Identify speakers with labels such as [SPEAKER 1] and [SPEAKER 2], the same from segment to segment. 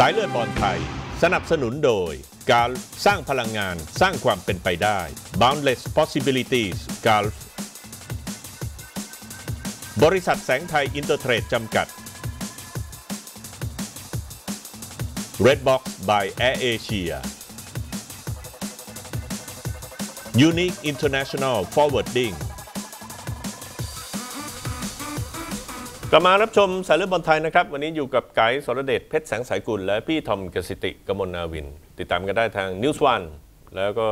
[SPEAKER 1] สายเลือดบอลไทย สนับสนุนโดย การสร้างพลังงานสร้างความเป็นไปได้ Boundless Possibilities Gulf บริษัทแสงไทยอินเตอร์เทรดจำกัด Redbox by Air Asia Unique International Forwarding กลับมารับชมสายเลือดบอลไทยนะครับ วันนี้อยู่กับไกด์สรเดชเพชรแสงสายกุล และพี่ทอมกสิติกมลนาวิน ติดตามกันได้ทาง News One แล้วก็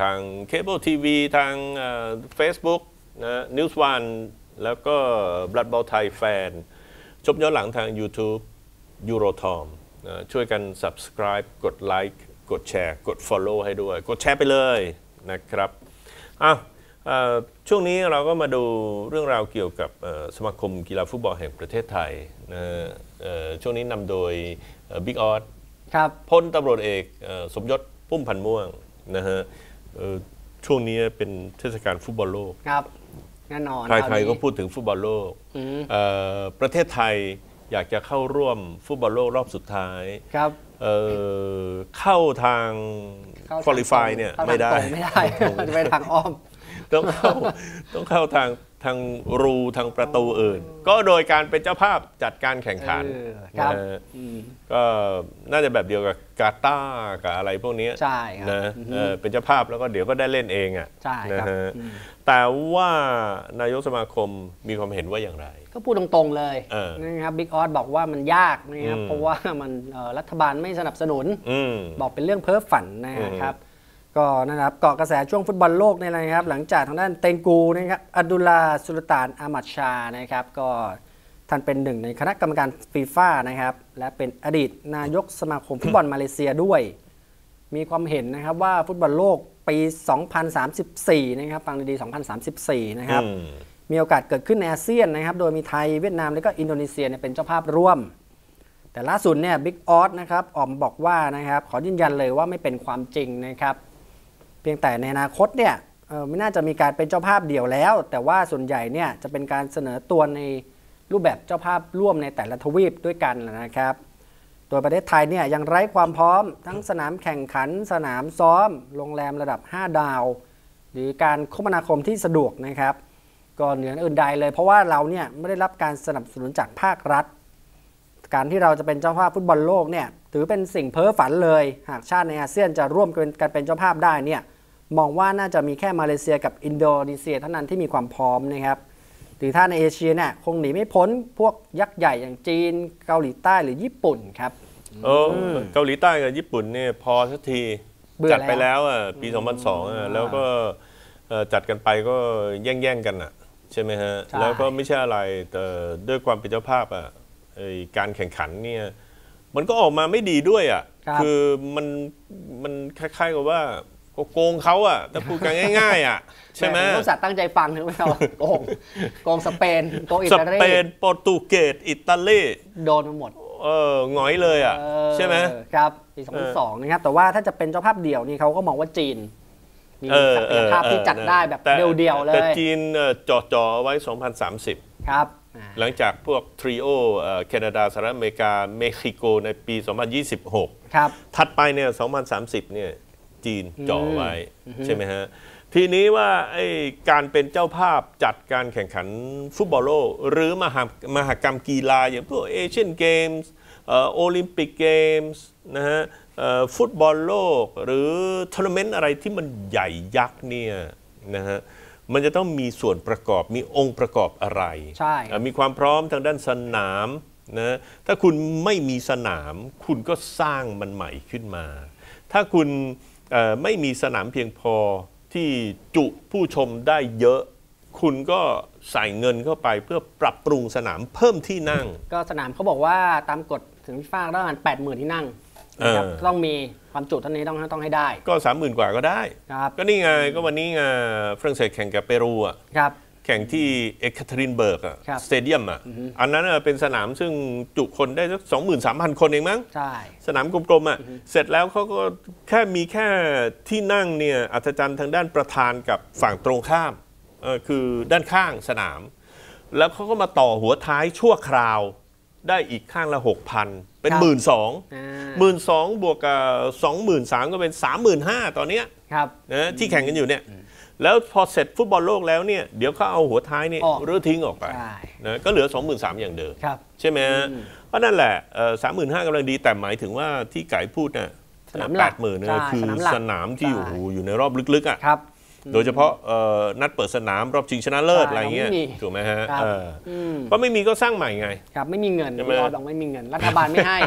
[SPEAKER 1] ทางเคเบิลทีวีทางเฟซบุ๊กนะ News One แล้วก็ Blood Ball Thai Fan ชมย้อนหลังทาง YouTube Eurotom นะช่วยกัน Subscribe กดไลค์กดแชร์ กด Follow ให้ด้วย กดแชร์ไปเลยนะครับอ้าว ช่วงนี้เราก็มาดูเรื่องราวเกี่ยวกับเอ่อสมาคมกีฬาฟุตบอลแห่งประเทศไทยนะฮะเอ่อช่วงนี้นำโดยบิ๊กออส
[SPEAKER 2] ครับ
[SPEAKER 1] พลตำรวจเอกเอ่อสมยศพุ่มพันธ์ม่วงนะฮะเอ่อช่วงนี้เป็นเทศกาลฟุตบอลโลก
[SPEAKER 2] ครับแน่นอน
[SPEAKER 1] ใครๆก็พูดถึงฟุตบอลโลก
[SPEAKER 2] อืม
[SPEAKER 1] เอ่อประเทศไทยอยากจะเข้าร่วมฟุตบอลโลกรอบสุดท้าย
[SPEAKER 2] ครับ
[SPEAKER 1] เอ่อเข้าทาง
[SPEAKER 2] เข้าทาง
[SPEAKER 1] คุริฟาย
[SPEAKER 2] ตรง
[SPEAKER 1] เนี่ย
[SPEAKER 2] เข้าทาง
[SPEAKER 1] ไม่ได้
[SPEAKER 2] ตรงไม่ได้จะไปทางอ้อม
[SPEAKER 1] ต้องเข้าต้องเข้าทางทางรูทางประตูอื่น ก็โดยการเป็นเจ้าภาพจัดการแข่งขัน
[SPEAKER 2] เออครับ
[SPEAKER 1] นะฮะ
[SPEAKER 2] อืม
[SPEAKER 1] ก็น่าจะแบบเดียวกับกาตาร์กับอะไรพวกเนี้ย
[SPEAKER 2] ใช่ครับ
[SPEAKER 1] นะ
[SPEAKER 2] อือฮึ
[SPEAKER 1] เออเป็นเจ้าภาพแล้วก็เดี๋ยวก็ได้เล่นเองอะ
[SPEAKER 2] ใช่ครับ
[SPEAKER 1] นะฮะ
[SPEAKER 2] อืม
[SPEAKER 1] แต่ว่านายกสมาคมมีความเห็นว่าอย่างไร
[SPEAKER 2] ก็พูดตรงๆเลย
[SPEAKER 1] เออ
[SPEAKER 2] นะครับบิ๊กออสบอกว่ามันยากนะครับ
[SPEAKER 1] อืม
[SPEAKER 2] เพราะว่ามันเอ่อรัฐบาลไม่สนับสนุน
[SPEAKER 1] อืม
[SPEAKER 2] บอกเป็นเรื่องเพ้อฝันนะครับ ก็นะครับเกาะกระแสช่วงฟุตบอลโลกเนี่ยนะครับ หลังจากทางด้านเตงกูนะครับอับดุลลาสุลต่านอามัดชานะครับ ก็ท่านเป็นหนึ่งในคณะกรรมการฟีฟ่านะครับ และเป็นอดีตนายกสมาคมฟุตบอลมาเลเซียด้วย มีความเห็นนะครับว่าฟุตบอลโลกปี 2034 นะครับฟังดีๆ2034 นะครับ
[SPEAKER 1] อืม
[SPEAKER 2] มีโอกาสเกิดขึ้นในอาเซียนนะครับ โดยมีไทยเวียดนามและก็อินโดนีเซียเนี่ยเป็นเจ้าภาพร่วม แต่ล่าสุดเนี่ยบิ๊กออสนะครับออกมาบอกว่านะครับขอยืนยันเลยว่าไม่เป็นความจริงนะครับ เพียงแต่ในอนาคตเนี่ยไม่น่าจะมีการเป็นเจ้าภาพเดี่ยวแล้ว แต่ว่าส่วนใหญ่เนี่ยจะเป็นการเสนอตัวในรูปแบบเจ้าภาพร่วมในแต่ละทวีปด้วยกันนะครับ โดยประเทศไทยเนี่ยยังไร้ความพร้อมทั้งสนามแข่งขัน สนามซ้อม โรงแรมระดับ 5 ดาว หรือการคมนาคมที่สะดวกนะครับ ก็เหนืออื่นใดเลย เพราะว่าเราเนี่ยไม่ได้รับการสนับสนุนจากภาครัฐ การที่เราจะเป็นเจ้าภาพฟุตบอลโลกเนี่ยถือเป็นสิ่งเพ้อฝันเลย หากชาติในอาเซียนจะร่วมกันกันเป็นเจ้าภาพได้เนี่ยมองว่าน่าจะมีแค่มาเลเซียกับอินโดนีเซียเท่านั้นที่มีความพร้อมนะครับหรือถ้าในเอเชียเนี่ยคงหนีไม่พ้นพวกยักษ์ใหญ่อย่างจีน เกาหลีใต้หรือญี่ปุ่นครับ
[SPEAKER 1] เออเกาหลีใต้กับญี่ปุ่นเนี่ยพอสักที
[SPEAKER 2] เบื่อ
[SPEAKER 1] จัดไป
[SPEAKER 2] แล้ว
[SPEAKER 1] แล้วอะปี 2002อะแล้วก็เอ่อจัดกันไปก็แย่งๆกันอะใช่ไหมฮะ
[SPEAKER 2] ใช่
[SPEAKER 1] แล้วก็ไม่ใช่อะไรแต่ด้วยความเป็นเจ้าภาพอะไอ้ การแข่งขันเนี่ยมันก็ออกมาไม่ดีด้วยอะ
[SPEAKER 2] ครับ
[SPEAKER 1] อมันมันคล้ายๆกับว่าก็โกงเขาอะถ้าพูดกันง่าย ๆ อะ ใช่ไหม
[SPEAKER 2] แต้องสัตว์ตั้งใจฟังนะไม่เอาโกงโกงสเปนโกงอิ
[SPEAKER 1] ส
[SPEAKER 2] ตาลี
[SPEAKER 1] เปนโปรตุเกสอิตาลี
[SPEAKER 2] โดนมาหมด
[SPEAKER 1] เออหงอยเลยอะ
[SPEAKER 2] เออ
[SPEAKER 1] ใช่ไหม
[SPEAKER 2] ครับปี2002นะครับแต่ว่าถ้าจะเป็นเจ้าภาพเดี่ยวนี่เขาก็มองว่าจีนมี
[SPEAKER 1] เออ
[SPEAKER 2] ศักยภาพที่จัดได้แบบ
[SPEAKER 1] แต่
[SPEAKER 2] เดียวๆเล
[SPEAKER 1] แต่
[SPEAKER 2] ย
[SPEAKER 1] จีนเอ่อจ่อๆเอาไว้ 2030
[SPEAKER 2] ครับอ่า
[SPEAKER 1] หลังจากพวกทริโอเอ่อแคนาดาสหรัฐอเมริกา เม็กซิโกในปี 2026
[SPEAKER 2] ครับ
[SPEAKER 1] ถัดไปเนี่ย 2030 เนี่ย จีนจ่อไว้ ใช่ไหมฮะ ทีนี้ว่าไอ้การเป็นเจ้าภาพจัดการแข่งขันฟุตบอลโลก หรือมหามหกรรมกีฬา อย่างพวกเอเชียนเกมส์โอลิมปิกเกมส์นะฮะเอ่อฟุตบอลโลก หรือทัวร์นาเมนต์อะไรที่มันใหญ่ยักษ์เนี่ยนะฮะ มันจะต้องมีส่วนประกอบมีองค์ประกอบอะไร
[SPEAKER 2] ใช่
[SPEAKER 1] เอ่อมีความพร้อมทางด้านสนามนะถ้าคุณไม่มีสนาม คุณก็สร้างมันใหม่ขึ้นมา ถ้าคุณเอ่อไม่มีสนามเพียงพอที่จุผู้ชมได้เยอะ คุณก็ใส่เงินเข้าไปเพื่อปรับปรุงสนามเพิ่มที่นั่ง
[SPEAKER 2] ก็สนามเขาบอกว่าตามกฎถึงฟีฟ่าต้องการแปดหมื่นที่นั่ง นะครับ
[SPEAKER 1] เออ
[SPEAKER 2] ต้องมีความจุเท่านี้ต้องต้องให้ได้
[SPEAKER 1] ก็สามหมื่นกว่าก็ได้
[SPEAKER 2] ครับ
[SPEAKER 1] ก็นี่ไงก็วันนี้ไงฝรั่งเศสแข่งกับเปรูอะ
[SPEAKER 2] ครับ
[SPEAKER 1] แข่งที่เอกาเทรินเบิร์กอะ
[SPEAKER 2] ครับ
[SPEAKER 1] สเตเดียมอะอันนั้นอะเป็นสนามซึ่งจุคนได้สักสองหมื่นสามพันคนเองมั้ง
[SPEAKER 2] ใช่
[SPEAKER 1] สนามกลมๆอะเสร็จแล้วเขาก็แค่มีแค่ที่นั่งเนี่ยอัศจรรย์ทางด้านประธานกับฝั่งตรงข้ามเออคือด้านข้างสนาม แล้วเขาก็มาต่อหัวท้ายชั่วคราวได้อีกข้างละหกพัน เป็น
[SPEAKER 2] ครับ
[SPEAKER 1] หมื่นสอง
[SPEAKER 2] อ่า
[SPEAKER 1] หมื่นสองบวกกับสองหมื่นสามก็เป็นสามหมื่นห้าตอนเนี้ย
[SPEAKER 2] ครับ
[SPEAKER 1] นะที่แข่งกันอยู่เนี่ยแล้วพอเสร็จฟุตบอลโลกแล้วเนี่ยเดี๋ยวเขาเอาหัวท้ายนี่
[SPEAKER 2] ออก
[SPEAKER 1] รื้อทิ้งออกไป
[SPEAKER 2] ใช่
[SPEAKER 1] นะก็เหลือ 23,000อย่างเดิม
[SPEAKER 2] ครับ
[SPEAKER 1] ใช่ไหมฮะเพราะนั่นแหละสามหมื่นห้ากำลังดีแต่หมายถึงว่าที่ไก่พูดน่ะ
[SPEAKER 2] สนามหลั
[SPEAKER 1] แป
[SPEAKER 2] ก
[SPEAKER 1] ดหมื่นเนี่ย
[SPEAKER 2] ใช่
[SPEAKER 1] คือ
[SPEAKER 2] สนามหลัก
[SPEAKER 1] สนามที่
[SPEAKER 2] ใช่
[SPEAKER 1] โอ้โหอยู่ในรอบลึกๆอะ
[SPEAKER 2] ครับ
[SPEAKER 1] โดยเฉพาะเอ่อนัดเปิดสนามรอบชิงชนะเลิศ
[SPEAKER 2] ใช่
[SPEAKER 1] อะไรเงี้ย
[SPEAKER 2] เราไม่มี
[SPEAKER 1] ถูกไหมฮะ
[SPEAKER 2] ครับ
[SPEAKER 1] เออ
[SPEAKER 2] อืม
[SPEAKER 1] ก็ไม่มีก็สร้างใหม่ไง
[SPEAKER 2] ครับไม่มีเงิน
[SPEAKER 1] ใช่ไหม
[SPEAKER 2] รอบอกไม่มีเงิน รัฐบาลไม่ให้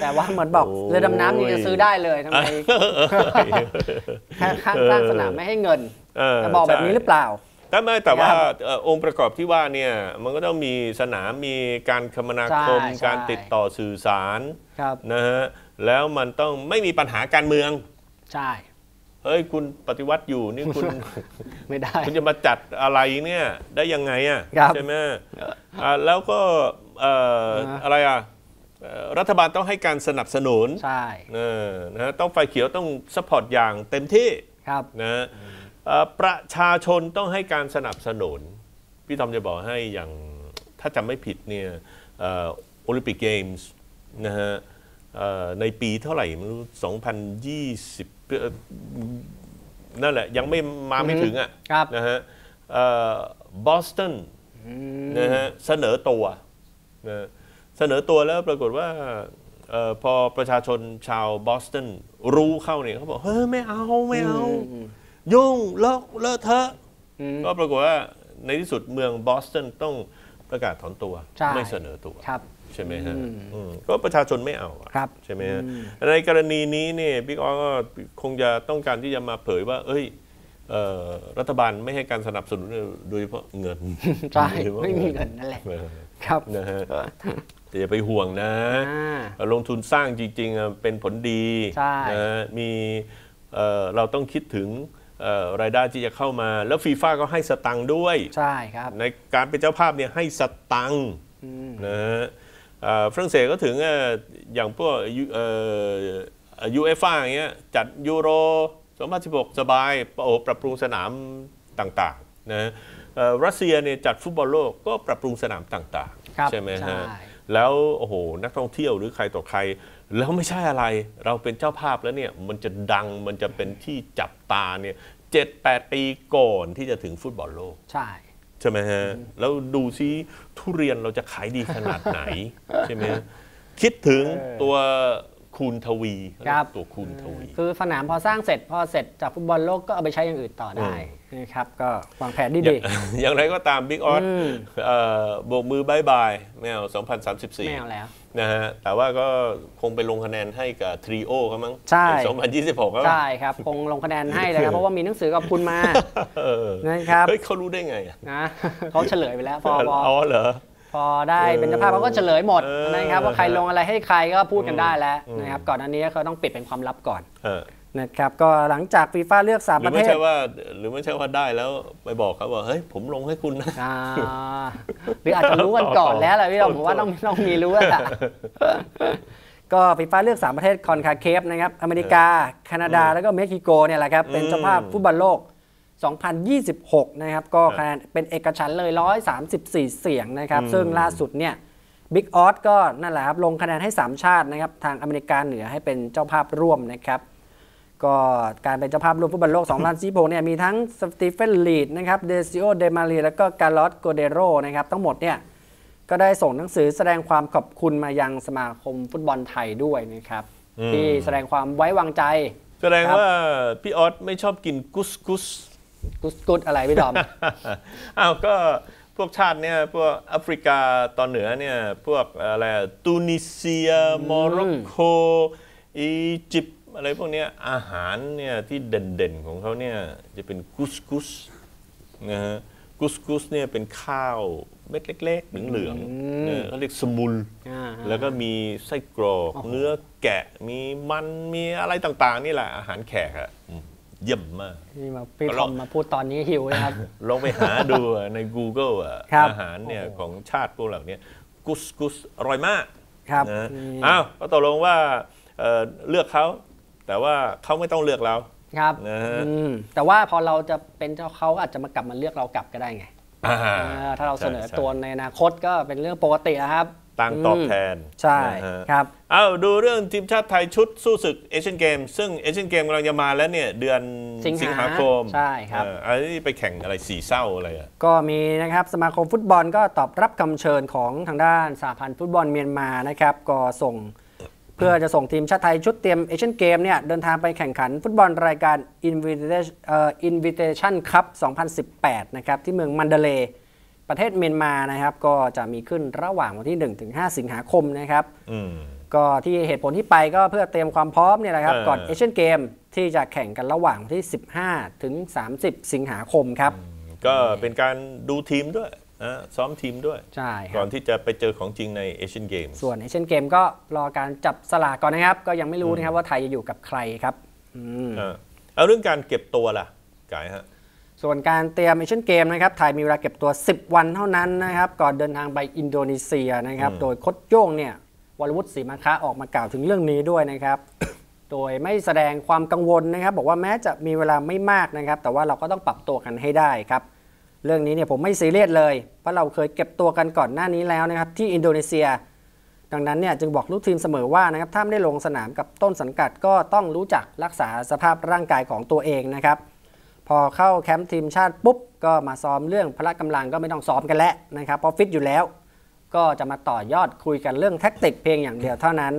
[SPEAKER 2] แต่ว่าเหมือนบอก
[SPEAKER 1] โอ้ย
[SPEAKER 2] เรือดำน้ำนี่จะซื้อได้เลยทำไมข้างข้างสร้างสนามไม่ให้เงิน
[SPEAKER 1] เออ
[SPEAKER 2] จะบอกแบบนี้หรือเปล่า
[SPEAKER 1] แต่ไม่แต่ว่า
[SPEAKER 2] ครับ
[SPEAKER 1] เอ่อองค์ประกอบที่ว่าเนี่ยมันก็ต้องมีสนามมีการคมนาคม
[SPEAKER 2] ใช่ใช่
[SPEAKER 1] การติดต่อสื่อสาร
[SPEAKER 2] ครับ
[SPEAKER 1] นะฮะแล้วมันต้องไม่มีปัญหาการเมือง
[SPEAKER 2] ใช่
[SPEAKER 1] เฮ้ยคุณปฏิวัติอยู่นี่คุณ
[SPEAKER 2] ไม่ได้
[SPEAKER 1] คุณจะมาจัดอะไรเนี่ยได้ยังไงอะ
[SPEAKER 2] ครับ
[SPEAKER 1] ใช่ไหมอ่าแล้วก็เอ่อ
[SPEAKER 2] นะ
[SPEAKER 1] อะไรอะเอ่อรัฐบาลต้องให้การสนับสนุน
[SPEAKER 2] ใช่
[SPEAKER 1] เออนะฮะต้องไฟเขียวต้องสปอร์ตอย่างเต็มที่
[SPEAKER 2] ครับ
[SPEAKER 1] นะฮะเอ่อประชาชนต้องให้การสนับสนุน พี่ทอมจะบอกให้อย่างถ้าจำไม่ผิดเนี่ยโอลิมปิกเกมส์นะฮะเอ่อในปีเท่าไหร่ไม่รู้2020เอ่อ นั่นแหละ ยังไม่มาไม่ถึงอะ
[SPEAKER 2] ครับ
[SPEAKER 1] นะฮะบอสตันนะฮะเสนอตัวนะเสนอตัวแล้วปรากฏว่าเออพอประชาชนชาวบอสตันรู้เข้าเนี่ยเขาบอกเฮ้ยไม่เอาไม่เอา ยุ่งเลิกเลิกเถอะ
[SPEAKER 2] อืม
[SPEAKER 1] ก็ปรากฏว่าในที่สุดเมืองบอสตันต้องประกาศถอนตัว
[SPEAKER 2] ใช่
[SPEAKER 1] ไม่เสนอตัว
[SPEAKER 2] ครับ
[SPEAKER 1] ใช่ไหมฮะ
[SPEAKER 2] อืม
[SPEAKER 1] อืมก็ประชาชนไม่เอาอะ
[SPEAKER 2] ครับ
[SPEAKER 1] ใช่ไหมฮะในกรณีนี้เนี่ยบิ๊กออก็คงจะต้องการที่จะมาเผยว่า เอ้ยเอ่อรัฐบาลไม่ให้การสนับสนุนโดยเฉพาะเงิน
[SPEAKER 2] ใช่
[SPEAKER 1] โดยฉพาะ
[SPEAKER 2] ไม่มีเงินนั่นแหละ
[SPEAKER 1] เออ
[SPEAKER 2] ครับ
[SPEAKER 1] นะฮะแต่อย่าไปห่วงนะ
[SPEAKER 2] อ่า
[SPEAKER 1] ลงทุนสร้างจริงๆอะเป็นผลดี
[SPEAKER 2] ใช่
[SPEAKER 1] นะมีเอ่อเราต้องคิดถึงเอ่อรายได้ที่จะเข้ามา แล้วฟีฟ่าก็ให้สตังค์ด้วย
[SPEAKER 2] ใช่ครับ
[SPEAKER 1] ในการเป็นเจ้าภาพเนี่ยให้สตังค์นะฮะเอ่อ ฝรั่งเศสก็ถึงเอ่ออย่างพวกยูเอ่อยูเอฟ่าอย่างเงี้ยจัดยูโร2016 สบายโอ้ปรับปรุงสนามต่างๆนะเอ่อรัสเซียเนี่ยจัดฟุตบอลโลกก็ปรับปรุงสนามต่าง
[SPEAKER 2] ครับ
[SPEAKER 1] ๆใช่ไหม
[SPEAKER 2] ใช่
[SPEAKER 1] ฮะแล้วโอ้โหนักท่องเที่ยวหรือใครต่อใคร แล้วไม่ใช่อะไรเราเป็นเจ้าภาพแล้วเนี่ยมันจะดังมันจะเป็นที่จับตาเนี่ยเจ็ดแปดปีก่อนที่จะถึงฟุตบอลโลก
[SPEAKER 2] ใช่
[SPEAKER 1] ใช่ไหมฮะ แล้วดูซิทุเรียนเราจะขายดีขนาดไหน ใช่ไหมฮะคิดถึงตัว คูณทวี
[SPEAKER 2] ครับ
[SPEAKER 1] ตัวคูณทวี
[SPEAKER 2] คือสนามพอสร้างเสร็จพอเสร็จจากฟุตบอลโลกก็เอาไปใช้อย่างอื่นต่อได้นะครับก็วางแผนดีดี
[SPEAKER 1] อย่างไรก็ตามบิ๊กออส
[SPEAKER 2] อืม
[SPEAKER 1] โบกมือบายบายแมว
[SPEAKER 2] ไม่เอา
[SPEAKER 1] 2034
[SPEAKER 2] แล้ว
[SPEAKER 1] นะฮะแต่ว่าก็คงไปลงคะแนนให้กับทริโอเขามั้ง
[SPEAKER 2] ใช่
[SPEAKER 1] 2026แล้ว
[SPEAKER 2] ใช่ครับ คงลงคะแนนให้เลยครับ เพราะว่ามีหนังสือกับคุณมา
[SPEAKER 1] เออ
[SPEAKER 2] นะครับ
[SPEAKER 1] เฮ้ยเขารู้ได้ไงอะ
[SPEAKER 2] นะเขาเฉลยไปแล้วพอพอ
[SPEAKER 1] อ๋อเหรอ
[SPEAKER 2] พอได้เป็นเจ้าภาพเขาก็เฉลยหมด
[SPEAKER 1] เออ
[SPEAKER 2] นะครับว่าใครลงอะไรให้ใครก็พูดกันได้แล้วนะครับก่อนอันนี้เขาต้องปิดเป็นความลับก่อน
[SPEAKER 1] เออ
[SPEAKER 2] นะครับก็หลังจากฟีฟ่าเลือกสาม
[SPEAKER 1] ห
[SPEAKER 2] ป
[SPEAKER 1] รือ
[SPEAKER 2] ระ
[SPEAKER 1] ไม่
[SPEAKER 2] เทศ
[SPEAKER 1] ใช่ว่าหรือไม่ใช่ว่าได้แล้วไปบอกเขาว่าเฮ้ยผมลงให้คุณนะ
[SPEAKER 2] อ่าหรืออาจจะรู้กันก่อนแล้วแหละพี่ผมว่าต้องต้องมีรู้แล้วล่ะก็ฟีฟ่าเลือก 3 ประเทศคอนคาเคฟนะครับอเมริกา แคนาดา แล้วก็เม็กซิโกเนี่ยแหละครับเป็นเจ้าภาพฟุตบอลโลก 2026 นะครับ ก็คะแนนเป็นเอกฉันท์เลย 134 เสียงนะครับ ซึ่งล่าสุดเนี่ยบิ๊กออสก็นั่นแหละครับลงคะแนนให้ 3 ชาตินะครับ ทางอเมริกาเหนือให้เป็นเจ้าภาพร่วมนะครับ ก็การเป็นเจ้าภาพร่วมฟุตบอลโลก 2026เนี่ยมีทั้งสตีเฟนลีดนะครับเดซิโอเดมารีแล้วก็การลอสโกเดโรนะครับ ทั้งหมดเนี่ยก็ได้ส่งหนังสือแสดงความขอบคุณมายังสมาคมฟุตบอลไทยด้วยนะครับ
[SPEAKER 1] อืม
[SPEAKER 2] ที่แสดงความไว้วางใจ
[SPEAKER 1] แสดง
[SPEAKER 2] ครับ
[SPEAKER 1] ว่าพี่ออสไม่ชอบกินกุสกุส
[SPEAKER 2] กุสกุสอะไรพี่ดอม
[SPEAKER 1] อ้าวก็พวกชาติเนี่ยพวกแอฟริกาตอนเหนือเนี่ยพวกอะไรอะตูนิเซียโมร็อกโกอียิปต์อะไรพวกเนี้ยอาหารเนี่ยที่เด่นๆของเขาเนี่ยจะเป็นกุสกุสนะฮะกุสกุสเนี่ยเป็นข้าวเม็ดเล็กๆเหลืองๆเนี่ยเขาเรียกสมุล
[SPEAKER 2] อ่า
[SPEAKER 1] แล้วก็มีไส้กรอกเนื้อแกะมีมันมีอะไรต่างๆ นี่แหละอาหารแขกอะอืม เยี่ยมมาก
[SPEAKER 2] นี่มาพี่
[SPEAKER 1] ก็
[SPEAKER 2] ท
[SPEAKER 1] ล
[SPEAKER 2] อ
[SPEAKER 1] อง
[SPEAKER 2] มมาพูดตอนนี้หิวนะครับ
[SPEAKER 1] ลองไปหาดูอะใน Google อะ
[SPEAKER 2] ครับ
[SPEAKER 1] อาหารเนี่ยของชาติพวกเหล่านี้กุสกุสอร่อยมาก
[SPEAKER 2] ครับ
[SPEAKER 1] นะ
[SPEAKER 2] นี่
[SPEAKER 1] อ้าวก็ตกลงว่าเอ่อเลือกเขาแต่ว่าเขาไม่ต้องเลือกเรา
[SPEAKER 2] ครับ
[SPEAKER 1] นะฮะ
[SPEAKER 2] อืมแต่ว่าพอเราจะเป็นเจ้าเขาก็อาจจะมากลับมาเลือกเรากลับก็ได้ไง
[SPEAKER 1] อ่า
[SPEAKER 2] เออถ้าเราเสนอ
[SPEAKER 1] ใช่
[SPEAKER 2] ตัวในอนาคตก็เป็นเรื่องปกตินะครับ
[SPEAKER 1] ตังค์ตอบแทน
[SPEAKER 2] ใช่
[SPEAKER 1] นะฮะ
[SPEAKER 2] ครับ
[SPEAKER 1] เอาดูเรื่องทีมชาติไทยชุดสู้ศึกเอเชียนเกมซึ่งเอเชียนเกมกำลังจะมาแล้วเนี่ยเดือน
[SPEAKER 2] สิงหา
[SPEAKER 1] หาคม
[SPEAKER 2] ใช่ครับ
[SPEAKER 1] เอออันนี้ไปแข่งอะไรสีเศร้าอะไรอะ
[SPEAKER 2] ก็มีนะครับสมาคมฟุตบอลก็ตอบรับคำเชิญของทางด้านสหพันธ์ฟุตบอลเมียนมานะครับก็ส่งเพื่อจะส่งทีมชาติไทยชุดเตรียมเอเชียนเกมเนี่ยเดินทางไปแข่งขันฟุตบอลรายการ Invitation เอ่อ Invitation Cup 2018 นะครับที่เมืองมันเดเลย์ ประเทศเมียนมานะครับ ก็จะมีขึ้นระหว่างวันที่1-5สิงหาคมนะครับ
[SPEAKER 1] อืม
[SPEAKER 2] ก็ที่เหตุผลที่ไปก็เพื่อเตรียมความพร้อมเนี่ยแหละครับ
[SPEAKER 1] เออ
[SPEAKER 2] ก่อนเอเชียนเกมที่จะแข่งกันระหว่างวันที่ 15 ถึง 30 สิงหาคมครับ
[SPEAKER 1] ก็เป็นการดูทีมด้วยนะซ้อมทีมด้วย
[SPEAKER 2] ใช่ค
[SPEAKER 1] ก่
[SPEAKER 2] รั
[SPEAKER 1] อบนที่จะไปเจอของจริงในเอเชียนเกม
[SPEAKER 2] ส่วนเอเชียนเกมก็รอการจับสลากก่อนนะครับ ก็ยังไม่รู้นะครับว่าไทยจะอยู่กับใครครับอืม
[SPEAKER 1] เอาเรื่องการเก็บตัวล่ะกายฮะ
[SPEAKER 2] ส่วนการเตรียมเอเชียนเกมนะครับไทยมีเวลาเก็บตัว 10 วันเท่านั้นนะครับก่อนเดินทางไปอินโดนีเซียนะครับ
[SPEAKER 1] อืม
[SPEAKER 2] โดยโคดโย่งเนี่ยวรวุฒิศรีมาคะออกมากล่าวถึงเรื่องนี้ด้วยนะครับ โดยไม่แสดงความกังวลนะครับ บอกว่าแม้จะมีเวลาไม่มากนะครับ แต่ว่าเราก็ต้องปรับตัวกันให้ได้ครับ เรื่องนี้เนี่ยผมไม่ซีเรียสเลย เพราะเราเคยเก็บตัวกันก่อนหน้านี้แล้วนะครับที่อินโดนีเซีย ดังนั้นเนี่ยจึงบอกลูกทีมเสมอว่านะครับถ้าไม่ได้ลงสนามกับต้นสังกัดก็ต้องรู้จักรักษาสภาพร่างกายของตัวเองนะครับ พอเข้าแคมป์ทีมชาติปุ๊บ ก็มาซ้อมเรื่องพละกำลังก็ไม่ต้องซ้อมกันแล้วนะครับเพราะฟิตอยู่แล้ว ก็จะมาต่อยอดคุยกันเรื่องแท็กติกเพียงอย่างเดียวเท่านั้น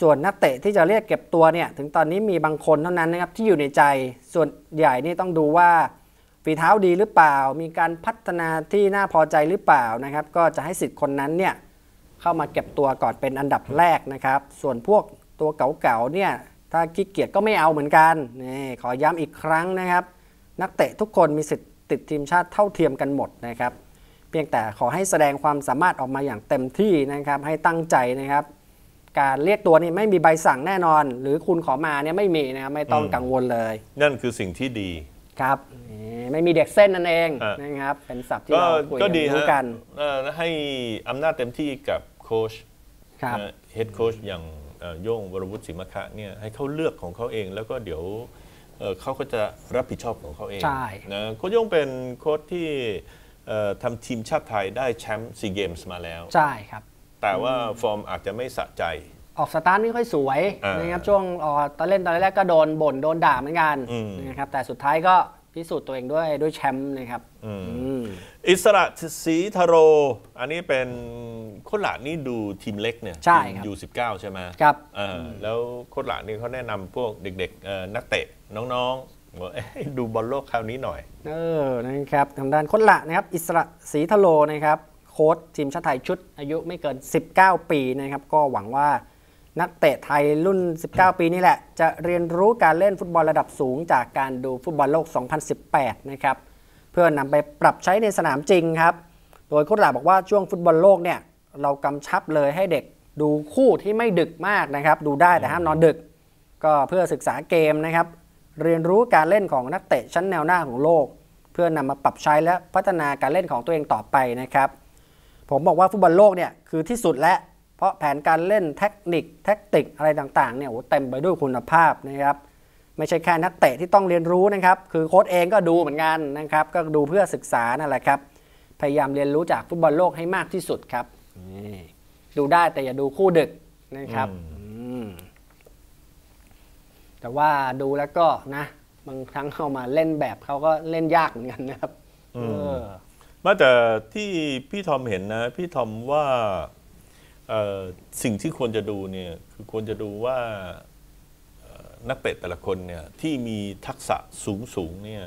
[SPEAKER 2] ส่วนนักเตะที่จะเรียกเก็บตัวเนี่ยถึงตอนนี้มีบางคนเท่านั้นนะครับที่อยู่ในใจส่วนใหญ่นี่ต้องดูว่าฝีเท้าดีหรือเปล่า มีการพัฒนาที่น่าพอใจหรือเปล่านะครับ ก็จะให้สิทธิ์คนนั้นเนี่ยเข้ามาเก็บตัวก่อนเป็นอันดับแรกนะครับ ส่วนพวกตัวเก่าๆเนี่ย ถ้าขี้เกียจก็ไม่เอาเหมือนกันนี่ขอย้ำอีกครั้งนะครับ นักเตะทุกคนมีสิทธิ์ติดทีมชาติเท่าเทียมกันหมดนะครับ เพียงแต่ขอให้แสดงความสามารถออกมาอย่างเต็มที่นะครับ ให้ตั้งใจนะครับ การเรียกตัวนี่ไม่มีใบสั่งแน่นอน หรือคุณขอมาเนี่ยไม่มีนะครับไม่ต้อง
[SPEAKER 1] อืม
[SPEAKER 2] กังวลเลย
[SPEAKER 1] นั่นคือสิ่งที่ดี
[SPEAKER 2] ครับนี่ไม่มีเด็กเส้นนั่นเอง
[SPEAKER 1] อะ
[SPEAKER 2] นะครับ เป็นศัพท์ที่
[SPEAKER 1] ก็
[SPEAKER 2] เราคุย
[SPEAKER 1] ก็
[SPEAKER 2] กัน
[SPEAKER 1] ดี
[SPEAKER 2] รู้
[SPEAKER 1] ฮะ
[SPEAKER 2] กัน
[SPEAKER 1] เอ่อให้อำนาจเต็มที่กับโค้ช
[SPEAKER 2] ครับ
[SPEAKER 1] เฮดโค้ชอย่างเอ่อ โย่งวรวุฒิศิมคะเนี่ยให้เขาเลือกของเขาเอง แล้วก็เดี๋ยวเอ่อเขาก็จะรับผิดชอบของเขาเอง
[SPEAKER 2] ใช่
[SPEAKER 1] นะโค้ชโย่งเป็นโค้ชที่เอ่อทำทีมชาติไทยได้แชมป์ซีเกมส์มาแล้ว
[SPEAKER 2] ใช่ครับ
[SPEAKER 1] แต่ว่าฟอร์มอาจจะไม่สะใจ
[SPEAKER 2] ออกสตาร์ทไม่ค่อยสวย
[SPEAKER 1] อ่าน
[SPEAKER 2] นะครับช่วงออกตอนเล่นตอนแรกก็โดนบ่นโดนด่าเหมือนกัน
[SPEAKER 1] อืม
[SPEAKER 2] นะครับแต่สุดท้ายก็พิสูจน์ตัวเองด้วยด้วยแชมป์นะครับ
[SPEAKER 1] อืม
[SPEAKER 2] อืม
[SPEAKER 1] อิสระศรีทโร อันนี้เป็นโค้ชหลานนี่ดูทีมเล็กเนี่ย
[SPEAKER 2] ใช่ครับ
[SPEAKER 1] ยูสิบเก้าใช่ไหม
[SPEAKER 2] ครับ
[SPEAKER 1] เออแล้วโค้ชหลานนี่เขาแนะนำพวกเด็กๆเอ่อนักเตะน้องๆบอกเอ้ยดูบอลโลกคราวนี้หน่อย
[SPEAKER 2] เออนะครับทางด้านโค้ชละนะครับ อิสระศรีทโลนะครับ โค้ชทีมชาติไทยชุดอายุไม่เกิน 19 ปีนะครับ ก็หวังว่านักเตะไทยรุ่น 19 ปีนี่แหละ จะเรียนรู้การเล่นฟุตบอลระดับสูงจากการดูฟุตบอลโลก 2018 นะครับ เพื่อนำไปปรับใช้ในสนามจริงครับ โดยโค้ชหลาบอกว่าช่วงฟุตบอลโลกเนี่ยเรากำชับเลยให้เด็กดูคู่ที่ไม่ดึกมากนะครับ ดูได้แต่ห้ามนอนดึก ก็เพื่อศึกษาเกมนะครับ เรียนรู้การเล่นของนักเตะชั้นแนวหน้าของโลก เพื่อนำมาปรับใช้และพัฒนาการเล่นของตัวเองต่อไปนะครับ ผมบอกว่าฟุตบอลโลกเนี่ยคือที่สุดแล้วเพราะแผนการเล่นเทคนิคแท็กติกอะไรต่างๆเนี่ยโอ้เต็มไปด้วยคุณภาพนะครับ ไม่ใช่แค่นักเตะที่ต้องเรียนรู้นะครับ คือโค้ชเองก็ดูเหมือนกันนะครับ ก็ดูเพื่อศึกษานั่นแหละครับ พยายามเรียนรู้จากฟุตบอลโลกให้มากที่สุดครับนี่ดูได้แต่อย่าดูคู่ดึกนะครับอืมแต่ว่าดูแล้วก็นะ บางครั้งเข้ามาเล่นแบบเขาก็เล่นยากเหมือนกันนะครับเออ
[SPEAKER 1] มาแต่ที่พี่ทอมเห็นนะ พี่ทอมว่าเอ่อสิ่งที่ควรจะดูเนี่ย คือควรจะดูว่าเอ่อ นักเตะแต่ละคนเนี่ยที่มีทักษะสูงสูงๆเนี่ย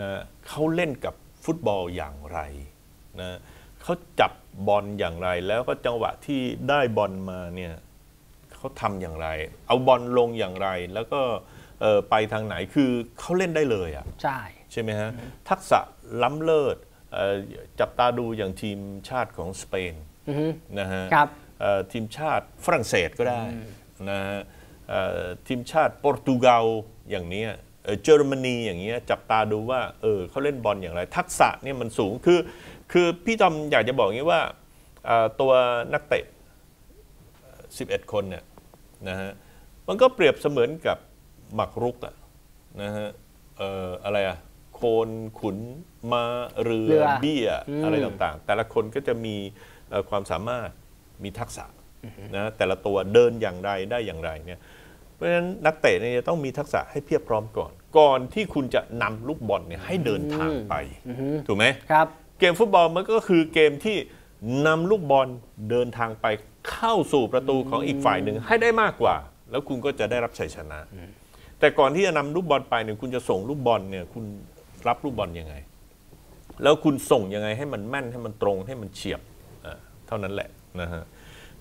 [SPEAKER 1] นะเขาเล่นกับฟุตบอลอย่างไรนะเขาจับบอลอย่างไร แล้วก็จังหวะที่ได้บอลมาเนี่ยเขาทำอย่างไร เอาบอลลงอย่างไรแล้วก็เอ่อไปทางไหนคือเขาเล่นได้เลยอะ
[SPEAKER 2] ใช่
[SPEAKER 1] ใช่ไหมฮะทักษะล้ำเลิศเอ่อจับตาดูอย่างทีมชาติของสเปน
[SPEAKER 2] อือฮึ
[SPEAKER 1] นะฮะ
[SPEAKER 2] ครับ
[SPEAKER 1] เอ่อทีมชาติฝรั่งเศสก็ได้นะฮะเอ่อ ทีมชาติโปรตุเกสอย่างเนี้ยเอ่อเยอรมนีอย่างเงี้ยจับตาดูว่าเออเขาเล่นบอลอย่างไร ทักษะเนี่ยมันสูงคือคือพี่จอมอยากจะบอกอย่างนี้ว่าเอ่อตัวนักเตะ 11 คนเนี่ยนะฮะมันก็เปรียบเสมือนกับหมักรุกอะนะฮะเอ่ออะไรอะโคนขุนมาเรือ
[SPEAKER 2] เรือ
[SPEAKER 1] เบี้ย
[SPEAKER 2] อืม
[SPEAKER 1] อะไรต่างๆ แต่ละคนก็จะมีเอ่อความสามารถมีทักษะนะแต่ละตัวเดินอย่างไรได้อย่างไรเนี่ย เพราะฉะนั้นนักเตะเนี่ยจะต้องมีทักษะให้เพียบพร้อมก่อน ก่อนที่คุณจะนำลูกบอลเนี่ยให้เดินทางไปถูกไหม
[SPEAKER 2] ครับ
[SPEAKER 1] เกมฟุตบอลมันก็คือเกมที่นำลูกบอลเดินทางไปเข้าสู่ประตูของอีกฝ่ายหนึ่งให้ได้มากกว่า แล้วคุณก็จะได้รับชัยชนะ แต่ก่อนที่จะนำลูกบอลไปเนี่ยคุณจะส่งลูกบอลเนี่ยคุณรับลูกบอลยังไง แล้วคุณส่งยังไงให้มันแม่นให้มันตรงให้มันเฉียบอ่าเท่านั้นแหละนะฮะ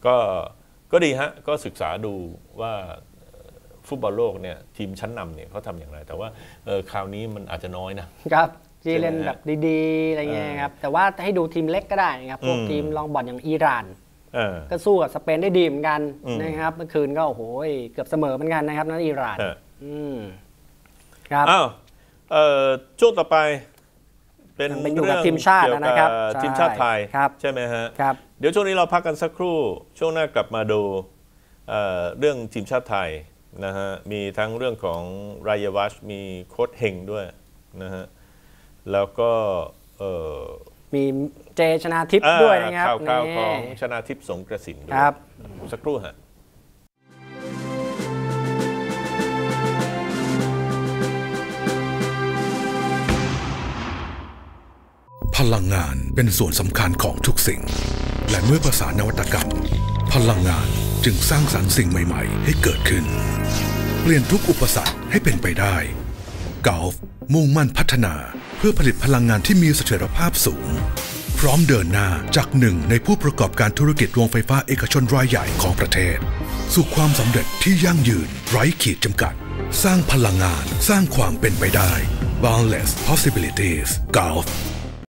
[SPEAKER 1] ก็ก็ดีฮะก็ศึกษาดูว่าเอ่อ ฟุตบอลโลกเนี่ยทีมชั้นนำเนี่ยเขาทำอย่างไร แต่ว่าเออคราวนี้มันอาจจะน้อยนะ
[SPEAKER 2] ครับที่เล่น
[SPEAKER 1] ใช่ไหมฮะ
[SPEAKER 2] แบบดีๆอะไรเงี้ยครับแต่ว่าให้ดูทีมเล็กก็ได้นะครับพวก
[SPEAKER 1] อืม
[SPEAKER 2] ทีมรองบอลอย่างอิหร่าน
[SPEAKER 1] เออ
[SPEAKER 2] ก็สู้กับสเปนได้ดีเหมือนกัน
[SPEAKER 1] อืม
[SPEAKER 2] นะครับเมื่อคืนก็โอ้โหเกือบเสมอเหมือนกันนะครับนั่นอิหร่าน
[SPEAKER 1] เออ
[SPEAKER 2] อืมครับ
[SPEAKER 1] อ้าวเอ่อช่วงต่อไปเป็น
[SPEAKER 2] เป็นอยู่กับ
[SPEAKER 1] เรื่อง
[SPEAKER 2] ทีมชาติ
[SPEAKER 1] เกี่ยว
[SPEAKER 2] นะครับ
[SPEAKER 1] กับ
[SPEAKER 2] ใช่
[SPEAKER 1] ทีมชาติไทย
[SPEAKER 2] ครับ
[SPEAKER 1] ใช่ไหมฮะ
[SPEAKER 2] ครับ
[SPEAKER 1] เดี๋ยวช่วงนี้เราพักกันสักครู่ ช่วงหน้ากลับมาดูเอ่อเรื่องทีมชาติไทย นะฮะมีทั้งเรื่องของรายวัชมีโค้ดเฮงด้วยนะฮะแล้วก็เอ่อ
[SPEAKER 2] มีเจชนาทิพย์
[SPEAKER 1] อ่า
[SPEAKER 2] ด้วยนะครับ
[SPEAKER 1] ข่าวข่าว
[SPEAKER 2] นี่
[SPEAKER 1] ของชนาทิพย์สงกระสินด้วย
[SPEAKER 2] ครับ
[SPEAKER 1] สักครู่ฮะ
[SPEAKER 3] พลังงานเป็นส่วนสำคัญของทุกสิ่ง และเมื่อประสานนวัตกรรม พลังงาน จึงสร้างสรรค์สิ่งใหม่ ๆ ให้เกิดขึ้น เปลี่ยนทุกอุปสรรคให้เป็นไปได้กอล์ฟมุ่งมั่นพัฒนาเพื่อผลิตพลังงานที่มีเสถียรภาพสูง พร้อมเดินหน้าจากหนึ่งในผู้ประกอบการธุรกิจโรงไฟฟ้าเอกชนรายใหญ่ของประเทศ สู่ความสำเร็จที่ยั่งยืนไร้ขีดจำกัด สร้างพลังงานสร้างความเป็นไปได้ boundless possibilities Gulf